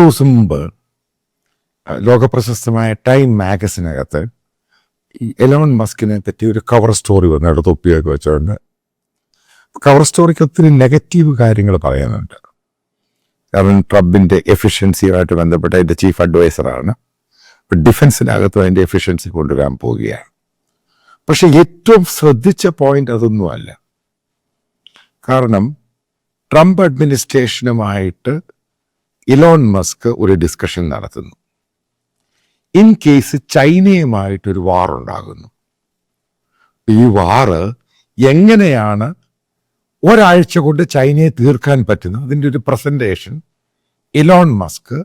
ദിവസം മുമ്പ് ലോകപ്രശസ്തമായ ടൈം മാഗസിനകത്ത് ഈ എലോൺ മസ്കിനെ പറ്റി ഒരു കവർ സ്റ്റോറി വന്നിട്ട് തൊപ്പിയൊക്കെ വെച്ചുകൊണ്ട് കവർ സ്റ്റോറിക്ക് ഒത്തിരി നെഗറ്റീവ് കാര്യങ്ങൾ പറയുന്നുണ്ട്. കാരണം ട്രംപിന്റെ എഫിഷ്യൻസിയുമായിട്ട് ബന്ധപ്പെട്ട അതിന്റെ ചീഫ് അഡ്വൈസറാണ്. ഡിഫൻസിനകത്തും അതിന്റെ എഫിഷ്യൻസി കൊണ്ടുവരാൻ പോവുകയാണ്. പക്ഷെ ഏറ്റവും ശ്രദ്ധിച്ച പോയിന്റ് അതൊന്നുമല്ല കാരണം ട്രംപ് അഡ്മിനിസ്ട്രേഷനുമായിട്ട് ഇലോൺ മസ്ക് ഒരു ഡിസ്കഷൻ നടത്തുന്നു. ഇൻ കേസ് ചൈനയുമായിട്ടൊരു വാർ ഉണ്ടാകുന്നു. ഈ വാറ് എങ്ങനെയാണ് ഒരാഴ്ച കൊണ്ട് ചൈനയെ തീർക്കാൻ പറ്റുന്നത്? അതിന്റെ ഒരു presentation Elon Musk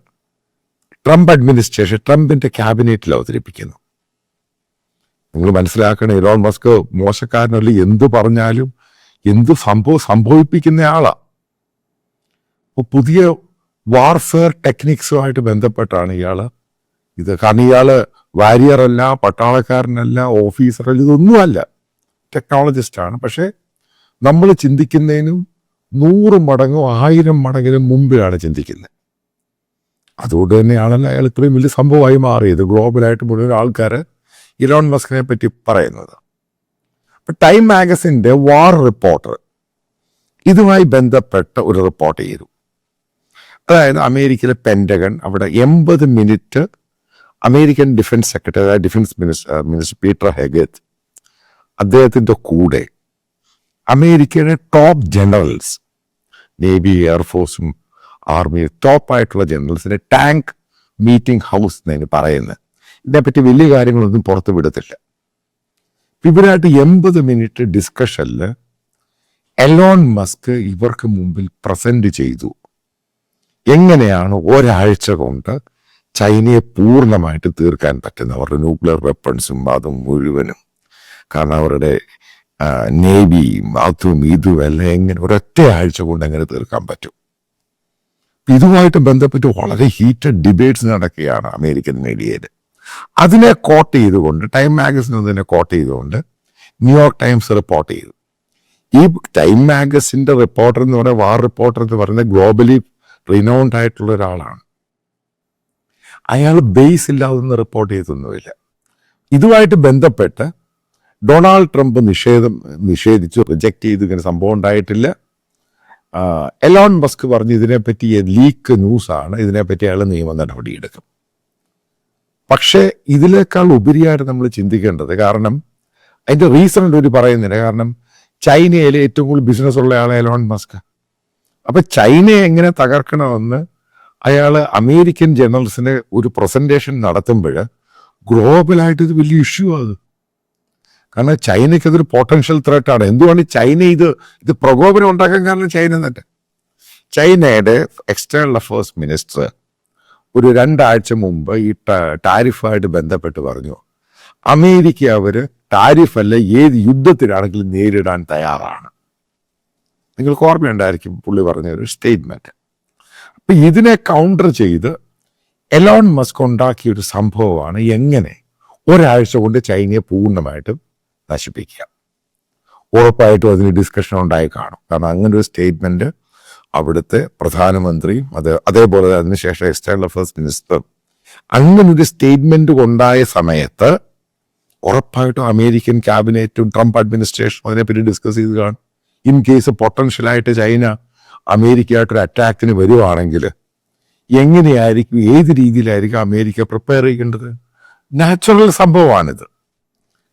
Trump administration ട്രംപിന്റെ ക്യാബിനറ്റിൽ അവതരിപ്പിക്കുന്നു. നിങ്ങൾ മനസ്സിലാക്കണം ഇലോൺ മസ്ക് മോശക്കാരനല്ല? എന്ത് പറഞ്ഞാലും എന്ത് സംഭവം സംഭവിപ്പിക്കുന്ന ആളാ. അപ്പോൾ പുതിയ വാർഫെയർ ടെക്നിക്സുമായിട്ട് ബന്ധപ്പെട്ടാണ് ഇയാൾ ഇത് കാരണം ഇയാൾ വാരിയറല്ല പട്ടാളക്കാരനല്ല ഓഫീസറല്ല ഇതൊന്നുമല്ല. ടെക്നോളജിസ്റ്റ് ആണ് പക്ഷേ നമ്മൾ ചിന്തിക്കുന്നതിനും നൂറ് മടങ്ങും ആയിരം മടങ്ങിനും മുമ്പിലാണ് ചിന്തിക്കുന്നത്. അതുകൊണ്ട് തന്നെയാണ് അയാൾ ഇത്രയും വലിയ സംഭവമായി മാറിയത്. ഗ്ലോബലായിട്ട് മുഴുവൻ ആൾക്കാർ ഇലോൺ മസ്കിനെ പറ്റി പറയുന്നത്. അപ്പം ടൈം മാഗസിന്റെ വാർ റിപ്പോർട്ടർ ഇതുമായി ബന്ധപ്പെട്ട ഒരു റിപ്പോർട്ട് ചെയ്തു. അതായത് അമേരിക്കയിലെ പെൻഡഗൺ അവിടെ എൺപത് മിനിറ്റ് അമേരിക്കൻ ഡിഫൻസ് സെക്രട്ടറി അതായത് defence minister minister Peter Hegseth അദ്ദേഹത്തിന്റെ കൂടെ അമേരിക്കയുടെ ടോപ്പ് ജനറൽസ് നേവി എയർഫോഴ്സും ആർമി ടോപ്പ് ആയിട്ടുള്ള ജനറൽസിന്റെ ടാങ്ക് മീറ്റിംഗ് ഹൗസ് എന്നതിന് പറയുന്നത് ഇതിനെപ്പറ്റി വലിയ കാര്യങ്ങളൊന്നും പുറത്തു വിടത്തില്ല. ഇവരായിട്ട് എൺപത് മിനിറ്റ് ഡിസ്കഷനിൽ എലോൺ മസ്ക് ഇവർക്ക് മുമ്പിൽ പ്രസന്റ് ചെയ്തു. എങ്ങനെയാണ് ഒരാഴ്ച കൊണ്ട് ചൈനയെ പൂർണമായിട്ട് തീർക്കാൻ പറ്റുന്നത്? അവരുടെ ന്യൂക്ലിയർ വെപ്പൺസും അതും മുഴുവനും. കാരണം അവരുടെ നേവിയും അതും ഇതും എല്ലാം എങ്ങനെ ഒരൊറ്റ ആഴ്ച കൊണ്ട് എങ്ങനെ തീർക്കാൻ പറ്റും? ഇതുമായിട്ട് ബന്ധപ്പെട്ട് വളരെ ഹീറ്റഡ് ഡിബേറ്റ്സ് നടക്കുകയാണ് അമേരിക്കൻ മീഡിയയിൽ അതിനെ കോട്ട് ചെയ്തുകൊണ്ട് ടൈം മാഗസിൻ അതിനെ കോട്ട് ചെയ്തുകൊണ്ട് ന്യൂയോർക്ക് ടൈംസ് റിപ്പോർട്ട് ചെയ്തു. ഈ ടൈം മാഗസിന്റെ റിപ്പോർട്ടർ എന്ന് പറയുന്ന വാർ റിപ്പോർട്ടർ എന്ന് പറയുന്നത് ഗ്ലോബലി റിനൗണ്ട് ആയിട്ടുള്ള ഒരാളാണ് അയാൾ ബേസ് ഇല്ലാതെന്ന് റിപ്പോർട്ട് ചെയ്തൊന്നുമില്ല. ഇതുമായിട്ട് ബന്ധപ്പെട്ട് ഡൊണാൾഡ് ട്രംപ് നിഷേധം നിഷേധിച്ചു റിജക്റ്റ് ചെയ്തു ഇങ്ങനെ സംഭവം ഉണ്ടായിട്ടില്ല. എലോൺ മസ്ക് പറഞ്ഞു ഇതിനെപ്പറ്റി ലീക്ക് ന്യൂസാണ് ഇതിനെപ്പറ്റി അയാൾ നിയമ നടപടിയെടുക്കും. പക്ഷേ ഇതിനേക്കാൾ ഉപരിയായിട്ട് നമ്മൾ ചിന്തിക്കേണ്ടത് കാരണം അതിന്റെ റീസൺ ഒരു പറയുന്നില്ല. കാരണം ചൈനയിലെ ഏറ്റവും കൂടുതൽ ബിസിനസ് ഉള്ള ആളെ എലോൺ മസ്ക്. അപ്പൊ ചൈനയെ എങ്ങനെ തകർക്കണമെന്ന് അയാൾ അമേരിക്കൻ ജേർണൽസിന് ഒരു പ്രസന്റേഷൻ നടത്തുമ്പോൾ ഗ്ലോബലായിട്ട് ഇത് വലിയ ഇഷ്യൂ അത് കാരണം ചൈനയ്ക്ക് അതൊരു പൊട്ടൻഷ്യൽ ആണ് എന്തുകൊണ്ട് ചൈന ഇത് ഇത് പ്രകോപനം ഉണ്ടാക്കാൻ കാരണം ചൈന തന്നെ ചൈനയുടെ എക്സ്റ്റേണൽ അഫേഴ്സ് മിനിസ്റ്റർ ഒരു രണ്ടാഴ്ച മുമ്പ് ഈ ടാരിഫായിട്ട് ബന്ധപ്പെട്ട് പറഞ്ഞു അമേരിക്ക അവർ ടാരിഫ് അല്ല ഏത് യുദ്ധത്തിലാണെങ്കിലും നേരിടാൻ തയ്യാറാണ്. നിങ്ങൾക്ക് ഓർമ്മയുണ്ടായിരിക്കും പുള്ളി പറഞ്ഞ ഒരു സ്റ്റേറ്റ്മെന്റ് അപ്പൊ ഇതിനെ കൗണ്ടർ ചെയ്ത് എലോൺ മസ്ക് ഉണ്ടാക്കിയ ഒരു സംഭവമാണ് എങ്ങനെ ഒരാഴ്ച കൊണ്ട് ചൈനയെ പൂർണമായിട്ടും നശിപ്പിക്കുക. ഉറപ്പായിട്ടും അതിന് ഡിസ്കഷൻ ഉണ്ടായി കാണും. കാരണം അങ്ങനെ ഒരു സ്റ്റേറ്റ്മെന്റ് അവിടുത്തെ പ്രധാനമന്ത്രിയും അത് അതേപോലെ അതിനുശേഷം എക്സ്റ്റേണൽ അഫയേഴ്സ് മിനിസ്റ്റർ അങ്ങനെ ഒരു സ്റ്റേറ്റ്മെന്റ് ഉണ്ടായ സമയത്ത് ഉറപ്പായിട്ടും അമേരിക്കൻ ക്യാബിനറ്റും ട്രംപ് അഡ്മിനിസ്ട്രേഷനും അതിനെപ്പറ്റി ഡിസ്കസ് ചെയ്ത് കാണും. ഇൻ കേസ് പൊട്ടൻഷ്യലായിട്ട് ചൈന അമേരിക്കയായിട്ടൊരു അറ്റാക്കിന് വരുവാണെങ്കിൽ എങ്ങനെയായിരിക്കും ഏത് രീതിയിലായിരിക്കും അമേരിക്ക പ്രിപ്പയർ ചെയ്യേണ്ടത്? നാച്ചുറൽ സംഭവമാണിത്.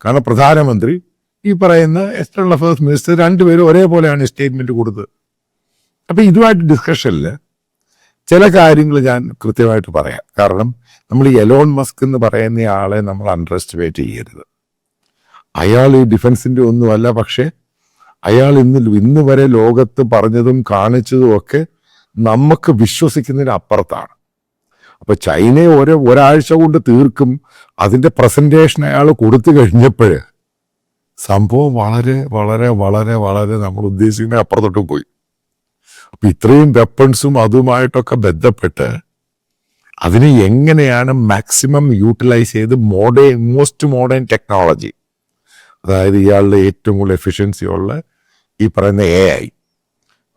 കാരണം പ്രധാനമന്ത്രി ഈ പറയുന്ന എക്സ്റ്റേണൽ അഫയേഴ്സ് മിനിസ്റ്റർ രണ്ടുപേരും ഒരേപോലെയാണ് സ്റ്റേറ്റ്മെന്റ് കൊടുത്തത്. അപ്പൊ ഇതുമായിട്ട് ഡിസ്കഷനിൽ ചില കാര്യങ്ങൾ ഞാൻ കൃത്യമായിട്ട് പറയാം. കാരണം നമ്മൾ ഈ എലോൺ മസ്ക് എന്ന് പറയുന്ന ആളെ നമ്മൾ അണ്ടർ എസ്റ്റിമേറ്റ് ചെയ്യരുത്. അയാൾ ഈ ഡിഫൻസിന്റെ ഒന്നുമല്ല പക്ഷേ അയാൾ ഇന്ന് ഇന്ന് വരെ ലോകത്ത് പറഞ്ഞതും കാണിച്ചതും ഒക്കെ നമുക്ക് വിശ്വസിക്കുന്നതിന് അപ്പുറത്താണ് അപ്പൊ ചൈനയെ ഒരു ഒരാഴ്ച കൊണ്ട് തീർക്കും. അതിന്റെ പ്രസന്റേഷൻ അയാൾ കൊടുത്തു കഴിഞ്ഞപ്പോഴ് സംഭവം വളരെ വളരെ വളരെ വളരെ നമ്മൾ ഉദ്ദേശിക്കുന്ന അപ്പുറത്തോട്ട് പോയി. അപ്പൊ ഇത്രയും വെപ്പൺസും അതുമായിട്ടൊക്കെ ബന്ധപ്പെട്ട് അതിനെ എങ്ങനെയാണ് മാക്സിമം യൂട്ടിലൈസ് ചെയ്ത് മോഡേൺ മോസ്റ്റ് മോഡേൺ ടെക്നോളജി അതായത് ഇയാളുടെ ഏറ്റവും കൂടുതൽ എഫിഷ്യൻസി ഉള്ള ഈ പറയുന്ന എ ഐ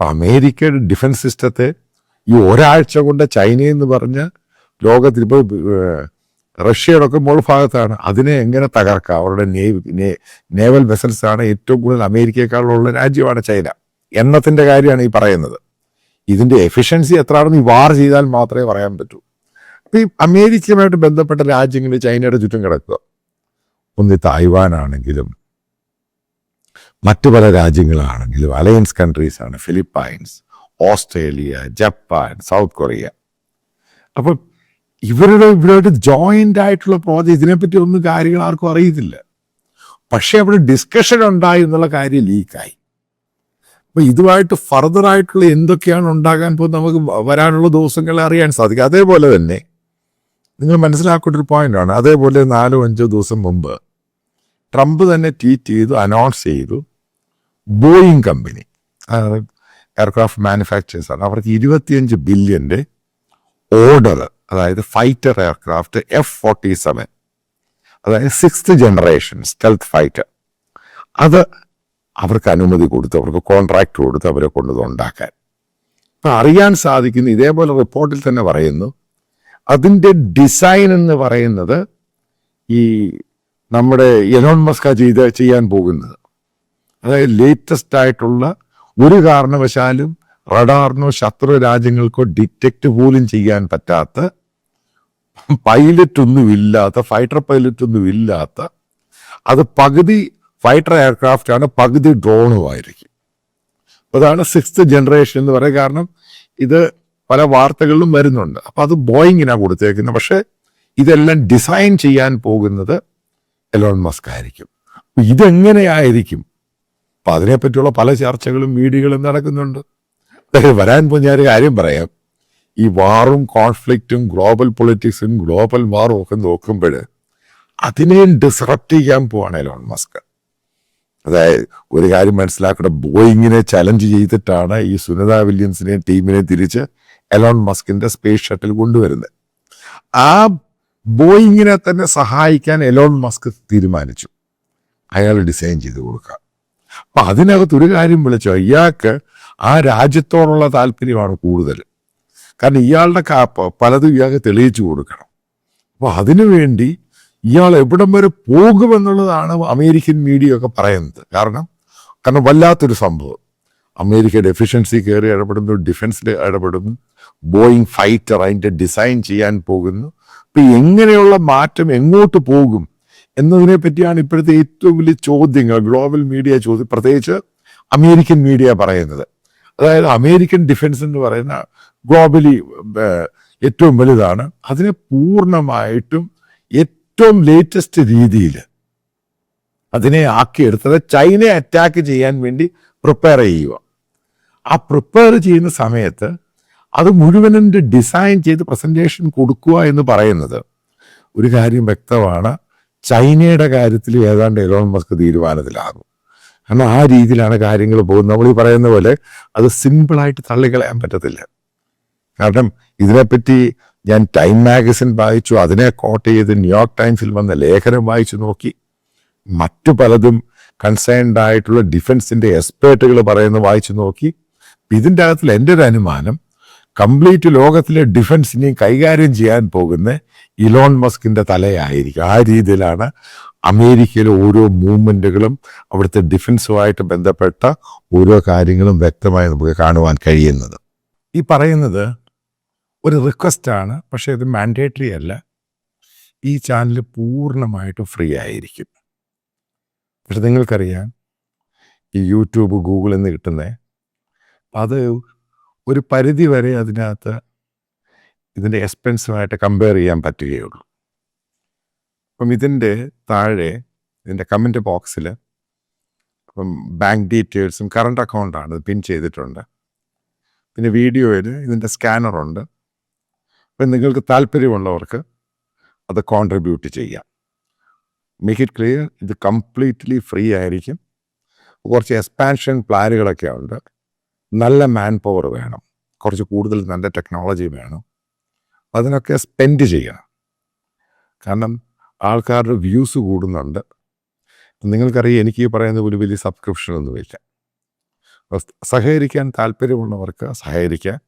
അമേരിക്കയുടെ ഡിഫൻസ് സിസ്റ്റത്തെ ഈ ഒരാഴ്ച കൊണ്ട് ചൈന എന്ന് പറഞ്ഞ ലോകത്തിൽ ഇപ്പോൾ റഷ്യയുടെ ഒക്കെ മുകൾ ഭാഗത്താണ്. അതിനെ എങ്ങനെ തകർക്കാം? അവരുടെ നേവി നേവൽ ആണ് ഏറ്റവും കൂടുതൽ അമേരിക്കയെക്കാളുള്ള രാജ്യമാണ് ചൈന. എണ്ണത്തിന്റെ കാര്യമാണ് ഈ പറയുന്നത്. ഇതിന്റെ എഫിഷ്യൻസി എത്രയാണെന്ന് ഈ വാർ ചെയ്താൽ മാത്രമേ പറയാൻ പറ്റൂ. അപ്പോൾ ഈ അമേരിക്കയുമായിട്ട് ബന്ധപ്പെട്ട രാജ്യങ്ങൾ ചൈനയുടെ ചുറ്റും കിടക്കുക. ഒന്ന് തായ്വാൻ ആണെങ്കിലും മറ്റു പല രാജ്യങ്ങളാണെങ്കിലും അലയൻസ് കൺട്രീസ് ആണ് Philippines Australia Japan South Korea. അപ്പം ഇവരുടെ ഇവരുടെ ജോയിന്റ് ആയിട്ടുള്ള പ്രോജക്റ്റ് ഇതിനെപ്പറ്റി ഒന്നും കാര്യങ്ങൾ ആർക്കും അറിയത്തില്ല. പക്ഷേ അവിടെ ഡിസ്കഷൻ ഉണ്ടായി എന്നുള്ള കാര്യം ലീക്കായി അപ്പൊ ഇതുമായിട്ട് ഫർദർ ആയിട്ടുള്ള എന്തൊക്കെയാണ് ഉണ്ടാകാൻ പോകുന്നത് നമുക്ക് വരാനുള്ള ദിവസങ്ങളെ അറിയാൻ സാധിക്കും. അതേപോലെ തന്നെ നിങ്ങൾ മനസ്സിലാക്കേണ്ട ഒരു പോയിന്റാണ് അതേപോലെ നാലോ അഞ്ചോ ദിവസം മുമ്പ് ട്രംപ് തന്നെ ട്വീറ്റ് ചെയ്തു അനൗൺസ് ചെയ്തു ബോയിങ് കമ്പനി എയർക്രാഫ്റ്റ് മാനുഫാക്ചേഴ്സ് ആണ്. അവർക്ക് ഇരുപത്തിയഞ്ച് ബില്യന്റെ ഓർഡർ അതായത് fighter aircraft F forty seven അതായത് സിക്സ്ത് ജനറേഷൻ സ്റ്റെൽത്ത് ഫൈറ്റർ അത് അവർക്ക് അനുമതി കൊടുത്ത്. അവർക്ക് കോൺട്രാക്ട് കൊടുത്ത് അവരെ കൊണ്ടത് ഉണ്ടാക്കാൻ. അപ്പം അറിയാൻ സാധിക്കുന്നു ഇതേപോലെ റിപ്പോർട്ടിൽ തന്നെ പറയുന്നു അതിന്റെ ഡിസൈൻ എന്ന് പറയുന്നത് ഈ നമ്മുടെ എലോൺ മസ്ക ചെയ്ത് ചെയ്യാൻ പോകുന്നത്. അതായത് ലേറ്റസ്റ്റ് ആയിട്ടുള്ള ഒരു കാരണവശാലും റഡാറിനോ ശത്രു രാജ്യങ്ങൾക്കോ ഡിറ്റക്റ്റ് പോലും ചെയ്യാൻ പറ്റാത്ത പൈലറ്റ് ഒന്നും ഇല്ലാത്ത ഫൈറ്റർ പൈലറ്റ് ഒന്നും ഇല്ലാത്ത അത് പകുതി ഫൈറ്റർ എയർക്രാഫ്റ്റ് ആണ് പകുതി ഡ്രോണുമായിരിക്കും അതാണ് സിക്സ്ത് ജനറേഷൻ എന്ന് പറയുക കാരണം ഇത് പല വാർത്തകളിലും വരുന്നുണ്ട്. അപ്പൊ അത് ബോയിങ്ങിനാണ് കൊടുത്തേക്കുന്നത് പക്ഷേ ഇതെല്ലാം ഡിസൈൻ ചെയ്യാൻ പോകുന്നത് എലോൺ മസ്ക് ആയിരിക്കും. ഇതെങ്ങനെയായിരിക്കും? അപ്പൊ അതിനെപ്പറ്റിയുള്ള പല ചർച്ചകളും മീഡിയകളും നടക്കുന്നുണ്ട്. അതായത് വരാൻ പോകുന്ന ഞാൻ ഒരു കാര്യം പറയാം. ഈ വാറും കോൺഫ്ലിക്റ്റും ഗ്ലോബൽ പൊളിറ്റിക്സും ഗ്ലോബൽ വാറും ഒക്കെ നോക്കുമ്പോൾ അതിനെയും ഡിസ്റപ്റ്റ് ചെയ്യാൻ പോവാണ് എലോൺ മസ്ക് അതായത് ഒരു കാര്യം മനസ്സിലാക്കട്ടെ ബോയിങ്ങിനെ ചലഞ്ച് ചെയ്തിട്ടാണ് ഈ സുനിത വില്യംസിനെയും ടീമിനെ തിരിച്ച് എലോൺ മസ്കിന്റെ സ്പേസ് ഷട്ടിൽ കൊണ്ടുവരുന്നത്. ആ ബോയിങ്ങിനെ തന്നെ സഹായിക്കാൻ എലോൺ മസ്ക് തീരുമാനിച്ചു. അയാൾ ഡിസൈൻ ചെയ്ത് കൊടുക്കാം അപ്പൊ അതിനകത്ത് ഒരു കാര്യം വിളിച്ചോ? ഇയാൾക്ക് ആ രാജ്യത്തോടുള്ള താല്പര്യമാണ് കൂടുതൽ. കാരണം ഇയാളുടെ പലതും ഇയാൾക്ക് തെളിയിച്ചു കൊടുക്കണം. അപ്പൊ അതിനുവേണ്ടി ഇയാൾ എവിടം വരെ പോകുമെന്നുള്ളതാണ് അമേരിക്കൻ മീഡിയ ഒക്കെ പറയുന്നത്. കാരണം കാരണം വല്ലാത്തൊരു സംഭവം. അമേരിക്കയുടെ എഫിഷ്യൻസി കയറി ഇടപെടുന്നു ഡിഫൻസിൽ ഇടപെടുന്നു ബോയിങ് ഫൈറ്റർ അതിന്റെ ഡിസൈൻ ചെയ്യാൻ പോകുന്നു. അപ്പൊ എങ്ങനെയുള്ള മാറ്റം എങ്ങോട്ട് പോകും? എന്നതിനെ പറ്റിയാണ് ഇപ്പോഴത്തെ ഏറ്റവും വലിയ ചോദ്യങ്ങൾ. ഗ്ലോബൽ മീഡിയ ചോദ്യം പ്രത്യേകിച്ച് അമേരിക്കൻ മീഡിയ പറയുന്നത്. അതായത് അമേരിക്കൻ ഡിഫൻസ് എന്ന് പറയുന്ന ഗ്ലോബലി ഏറ്റവും വലുതാണ്. അതിനെ പൂർണമായിട്ടും ഏറ്റവും ലേറ്റസ്റ്റ് രീതിയിൽ അതിനെ ആക്കിയെടുത്തത് ചൈനയെ അറ്റാക്ക് ചെയ്യാൻ വേണ്ടി പ്രിപ്പയർ ചെയ്യുക. ആ പ്രിപ്പയർ ചെയ്യുന്ന സമയത്ത് അത് മുഴുവനും ഡിസൈൻ ചെയ്ത് പ്രസന്റേഷൻ കൊടുക്കുക എന്ന് പറയുന്നത് ഒരു കാര്യം വ്യക്തമാണ്. ചൈനയുടെ കാര്യത്തിൽ ഏതാണ്ട് എലോൺ മസ്ക് തീരുമാനത്തിലാകും. കാരണം ആ രീതിയിലാണ് കാര്യങ്ങൾ പോകുന്നത്. നമ്മൾ ഈ പറയുന്ന പോലെ അത് സിമ്പിളായിട്ട് തള്ളിക്കളയാൻ പറ്റത്തില്ല. കാരണം ഇതിനെപ്പറ്റി ഞാൻ ടൈം മാഗസിൻ വായിച്ചു അതിനെ കോട്ട് ചെയ്ത് ന്യൂയോർക്ക് ടൈംസിൽ വന്ന ലേഖനം വായിച്ചു നോക്കി. മറ്റു പലതും കൺസേൺഡ് ആയിട്ടുള്ള ഡിഫൻസിന്റെ എക്സ്പേർട്ടുകൾ പറയുന്നത് വായിച്ചു നോക്കി. ഇതിന്റെ അകത്തിൽ എന്റെ ഒരു അനുമാനം കംപ്ലീറ്റ് ലോകത്തിലെ ഡിഫൻസിനെയും കൈകാര്യം ചെയ്യാൻ പോകുന്ന ഇലോൺ മസ്കിന്റെ തലയായിരിക്കും. ആ രീതിയിലാണ് അമേരിക്കയിലെ ഓരോ മൂവ്മെന്റുകളും അവിടുത്തെ ഡിഫൻസുമായിട്ട് ബന്ധപ്പെട്ട ഓരോ കാര്യങ്ങളും വ്യക്തമായി നമുക്ക് കാണുവാൻ കഴിയുന്നത്. ഈ പറയുന്നത് ഒരു റിക്വസ്റ്റാണ് പക്ഷേ ഇത് മാൻഡേറ്ററി അല്ല. ഈ ചാനൽ പൂർണമായിട്ടും ഫ്രീ ആയിരിക്കും. പക്ഷെ നിങ്ങൾക്കറിയാം ഈ യൂട്യൂബ് ഗൂഗിളിൽ നിന്ന് കിട്ടുന്നത് അത് ഒരു പരിധി വരെ അതിനകത്ത് ഇതിന്റെ എക്സ്പെൻസുമായിട്ട് കമ്പയർ ചെയ്യാൻ പറ്റുകയുള്ളൂ. അപ്പം ഇതിന്റെ താഴെ ഇതിന്റെ കമന്റ് ബോക്സിൽ ഇപ്പം ബാങ്ക് ഡീറ്റെയിൽസും കറണ്ട് അക്കൗണ്ടാണ് പിൻ ചെയ്തിട്ടുണ്ട്. പിന്നെ വീഡിയോയിൽ ഇതിന്റെ സ്കാനറുണ്ട്. അപ്പം നിങ്ങൾക്ക് താല്പര്യമുള്ളവർക്ക് അത് കോൺട്രിബ്യൂട്ട് ചെയ്യാം. മേക്ക് ഇറ്റ് ക്ലിയർ ഇത് കംപ്ലീറ്റ്ലി ഫ്രീ ആയിരിക്കും. കുറച്ച് എക്സ്പാൻഷൻ പ്ലാനുകളൊക്കെ ഉണ്ട്. നല്ല മാൻ പവർ വേണം. കുറച്ച് കൂടുതൽ നല്ല ടെക്നോളജി വേണം. അതിനൊക്കെ സ്പെൻഡ് ചെയ്യണം. കാരണം ആൾക്കാരുടെ വ്യൂസ് കൂടുന്നുണ്ട്. നിങ്ങൾക്കറിയാം എനിക്ക് ഈ പറയുന്ന ഒരു വലിയ സബ്സ്ക്രിപ്ഷൻ ഒന്നുമില്ല സഹകരിക്കാൻ താല്പര്യമുള്ളവർക്ക് സഹകരിക്കാൻ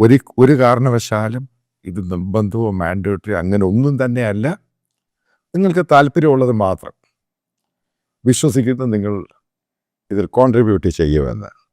ഒരു ഒരു കാരണവശാലും ഇത് നിർബന്ധമോ മാൻഡേറ്ററി അങ്ങനെ ഒന്നും തന്നെയല്ല നിങ്ങൾക്ക് താല്പര്യമുള്ളത് മാത്രം വിശ്വസിക്കുന്ന നിങ്ങൾ ഇതിൽ കോൺട്രിബ്യൂട്ട് ചെയ്യുമെന്ന്.